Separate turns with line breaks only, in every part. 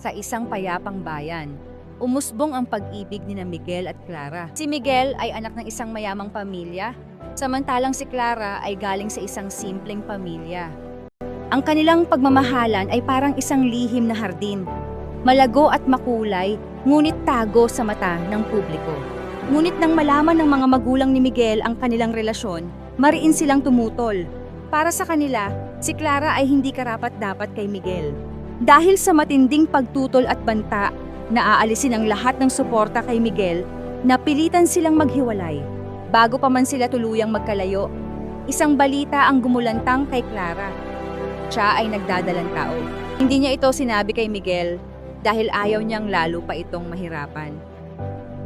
sa isang payapang bayan. Umusbong ang pag-ibig ni na Miguel at Clara. Si Miguel ay anak ng isang mayamang pamilya, samantalang si Clara ay galing sa isang simpleng pamilya. Ang kanilang pagmamahalan ay parang isang lihim na hardin. Malago at makulay, ngunit tago sa mata ng publiko. Ngunit nang malaman ng mga magulang ni Miguel ang kanilang relasyon, mariin silang tumutol. Para sa kanila, si Clara ay hindi karapat-dapat kay Miguel. Dahil sa matinding pagtutol at banta, naaalisin ang lahat ng suporta kay Miguel, napilitan silang maghiwalay. Bago pa man sila tuluyang magkalayo, isang balita ang gumulantang kay Clara. Siya ay nagdadalang tao. Hindi niya ito sinabi kay Miguel dahil ayaw niyang lalo pa itong mahirapan.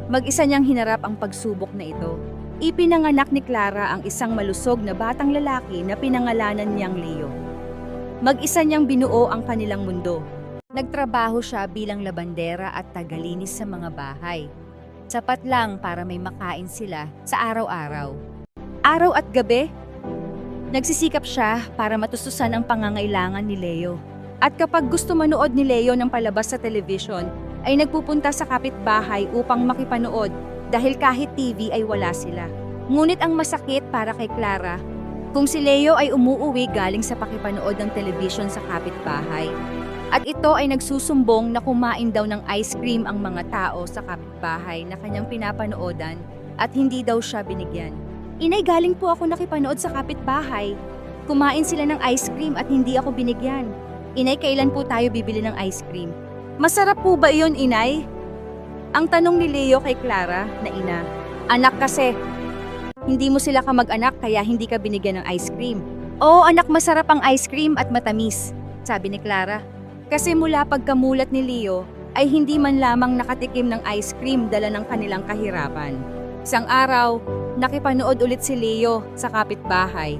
Mag-isa niyang hinarap ang pagsubok na ito. Ipinanganak ni Clara ang isang malusog na batang lalaki na pinangalanan niyang Leo. Mag-isa niyang binuo ang kanilang mundo. Nagtrabaho siya bilang labandera at tagalinis sa mga bahay. Sapat lang para may makain sila sa araw-araw. Araw at gabi, nagsisikap siya para matustusan ang pangangailangan ni Leo. At kapag gusto manood ni Leo ng palabas sa television, ay nagpupunta sa kapitbahay upang makipanood dahil kahit TV ay wala sila. Ngunit ang masakit para kay Clara, kung si Leo ay umuuwi galing sa pakipanood ng television sa kapitbahay. At ito ay nagsusumbong na kumain daw ng ice cream ang mga tao sa kapitbahay na kanyang pinapanoodan at hindi daw siya binigyan. Inay, galing po ako nakipanood sa kapitbahay. Kumain sila ng ice cream at hindi ako binigyan. Inay, kailan po tayo bibili ng ice cream? Masarap po ba iyon, inay? Ang tanong ni Leo kay Clara na ina, Anak kasi, hindi mo sila kamag-anak kaya hindi ka binigyan ng ice cream. Oo anak, masarap ang ice cream at matamis, sabi ni Clara. Kasi mula pagkamulat ni Leo, ay hindi man lamang nakatikim ng ice cream dala ng kanilang kahirapan. Isang araw, nakipanood ulit si Leo sa kapitbahay.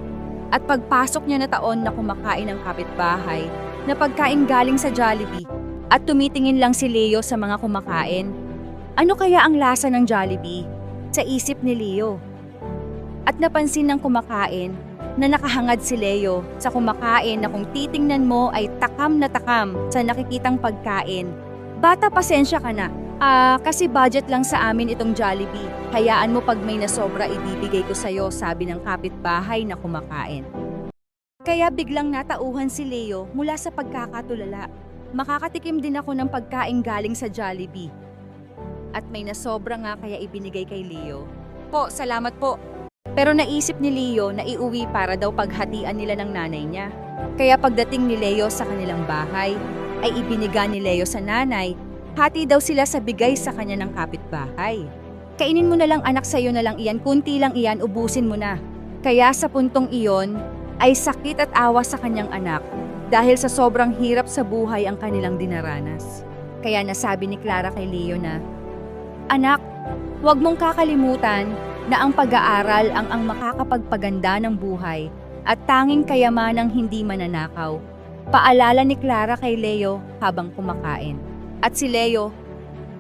At pagpasok niya na taon na kumakain ng kapitbahay, na pagkain galing sa Jollibee, at tumitingin lang si Leo sa mga kumakain. Ano kaya ang lasa ng Jollibee? Sa isip ni Leo. At napansin ng kumakain na nakahangad si Leo sa kumakain na kung titingnan mo ay takam na takam sa nakikitang pagkain. Bata, pasensya ka na. Ah, kasi budget lang sa amin itong Jollibee. Hayaan mo pag may nasobra ibibigay ko sa'yo, sabi ng kapitbahay na kumakain. Kaya biglang natauhan si Leo mula sa pagkakatulala. Makakatikim din ako ng pagkain galing sa Jollibee. At may nasobra nga kaya ibinigay kay Leo. Po, salamat po. Pero naisip ni Leo na iuwi para daw paghatian nila ng nanay niya. Kaya pagdating ni Leo sa kanilang bahay, ay ibiniga ni Leo sa nanay, hati daw sila sa bigay sa kanya ng kapitbahay. Kainin mo na lang anak sa'yo na lang iyan, kunti lang iyan, ubusin mo na. Kaya sa puntong iyon, ay sakit at awa sa kanyang anak dahil sa sobrang hirap sa buhay ang kanilang dinaranas. Kaya nasabi ni Clara kay Leo na, Anak, huwag mong kakalimutan na ang pag-aaral ang ang makakapagpaganda ng buhay at tanging kayamanang hindi mananakaw. Paalala ni Clara kay Leo habang kumakain. At si Leo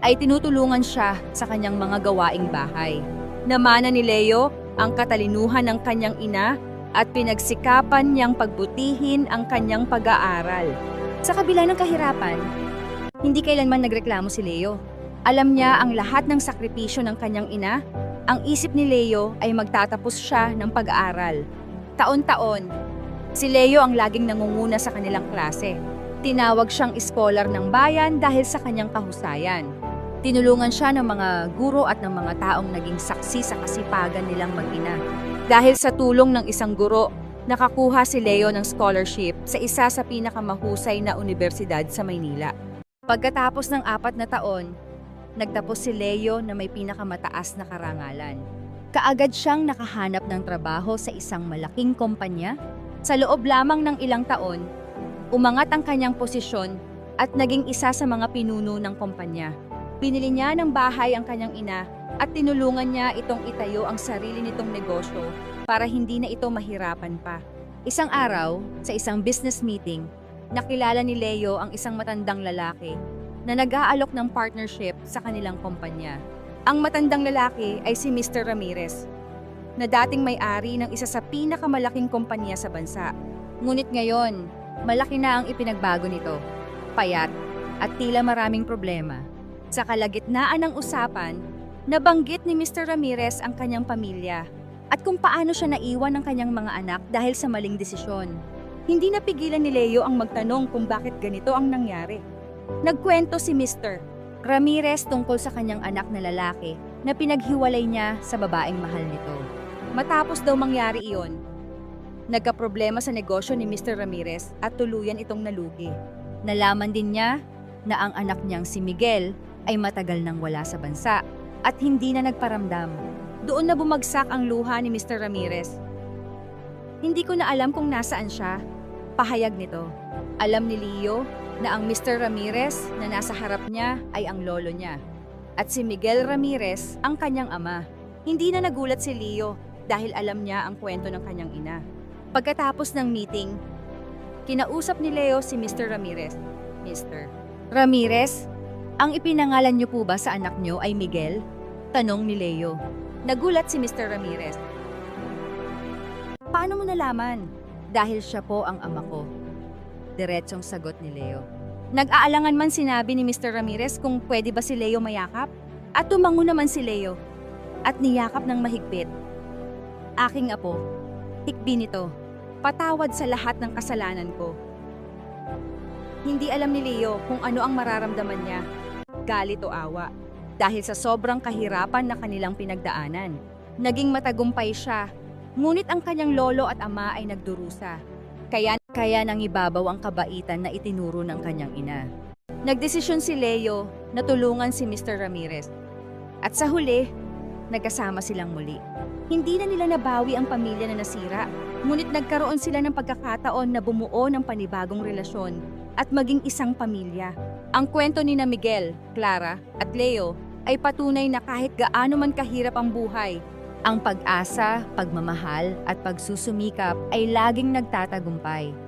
ay tinutulungan siya sa kanyang mga gawaing bahay. Namana ni Leo ang katalinuhan ng kanyang ina at pinagsikapan niyang pagbutihin ang kanyang pag-aaral. Sa kabila ng kahirapan, hindi kailanman nagreklamo si Leo. Alam niya ang lahat ng sakripisyo ng kanyang ina. Ang isip ni Leo ay magtatapos siya ng pag-aaral. Taon-taon, si Leo ang laging nangunguna sa kanilang klase. Tinawag siyang iskolar ng bayan dahil sa kanyang kahusayan. Tinulungan siya ng mga guro at ng mga taong naging saksi sa kasipagan nilang mag-ina. Dahil sa tulong ng isang guro, nakakuha si Leo ng scholarship sa isa sa pinakamahusay na universidad sa Maynila. Pagkatapos ng apat na taon, nagtapos si Leo na may pinakamataas na karangalan. Kaagad siyang nakahanap ng trabaho sa isang malaking kumpanya. Sa loob lamang ng ilang taon, umangat ang kanyang posisyon at naging isa sa mga pinuno ng kumpanya. Binili niya ng bahay ang kanyang ina at tinulungan niya itong itayo ang sarili nitong negosyo para hindi na ito mahirapan pa. Isang araw, sa isang business meeting, nakilala ni Leo ang isang matandang lalaki na nag-aalok ng partnership sa kanilang kumpanya. Ang matandang lalaki ay si Mr. Ramirez, na dating may-ari ng isa sa pinakamalaking kumpanya sa bansa. Ngunit ngayon, malaki na ang ipinagbago nito. Payat, at tila maraming problema. Sa kalagitnaan ng usapan, nabanggit ni Mr. Ramirez ang kanyang pamilya at kung paano siya naiwan ng kanyang mga anak dahil sa maling desisyon. Hindi napigilan ni Leo ang magtanong kung bakit ganito ang nangyari. Nagkwento si Mr. Ramirez tungkol sa kanyang anak na lalaki na pinaghiwalay niya sa babaeng mahal nito. Matapos daw mangyari iyon, nagkaproblema sa negosyo ni Mr. Ramirez at tuluyan itong nalugi. Nalaman din niya na ang anak niyang si Miguel ay matagal nang wala sa bansa at hindi na nagparamdam. Doon na bumagsak ang luha ni Mr. Ramirez. Hindi ko na alam kung nasaan siya. Pahayag nito. Alam ni Leo na ang Mr. Ramirez na nasa harap niya ay ang lolo niya. At si Miguel Ramirez ang kanyang ama. Hindi na nagulat si Leo dahil alam niya ang kwento ng kanyang ina. Pagkatapos ng meeting, kinausap ni Leo si Mr. Ramirez. Mr. Ramirez, ang ipinangalan niyo po ba sa anak niyo ay Miguel? Tanong ni Leo. Nagulat si Mr. Ramirez. Paano mo nalaman? Dahil siya po ang ama ko. Diretsong sagot ni Leo. Nag-aalangan man sinabi ni Mr. Ramirez kung pwede ba si Leo mayakap? At tumango naman si Leo at niyakap ng mahigpit. Aking apo, hikbi nito, patawad sa lahat ng kasalanan ko. Hindi alam ni Leo kung ano ang mararamdaman niya, galit o awa, dahil sa sobrang kahirapan na kanilang pinagdaanan. Naging matagumpay siya, ngunit ang kanyang lolo at ama ay nagdurusa. Kaya, kaya nang ibabaw ang kabaitan na itinuro ng kanyang ina. Nagdesisyon si Leo na tulungan si Mr. Ramirez. At sa huli, nagkasama silang muli. Hindi na nila nabawi ang pamilya na nasira, ngunit nagkaroon sila ng pagkakataon na bumuo ng panibagong relasyon at maging isang pamilya. Ang kwento ni na Miguel, Clara at Leo ay patunay na kahit gaano man kahirap ang buhay, ang pag-asa, pagmamahal at pagsusumikap ay laging nagtatagumpay.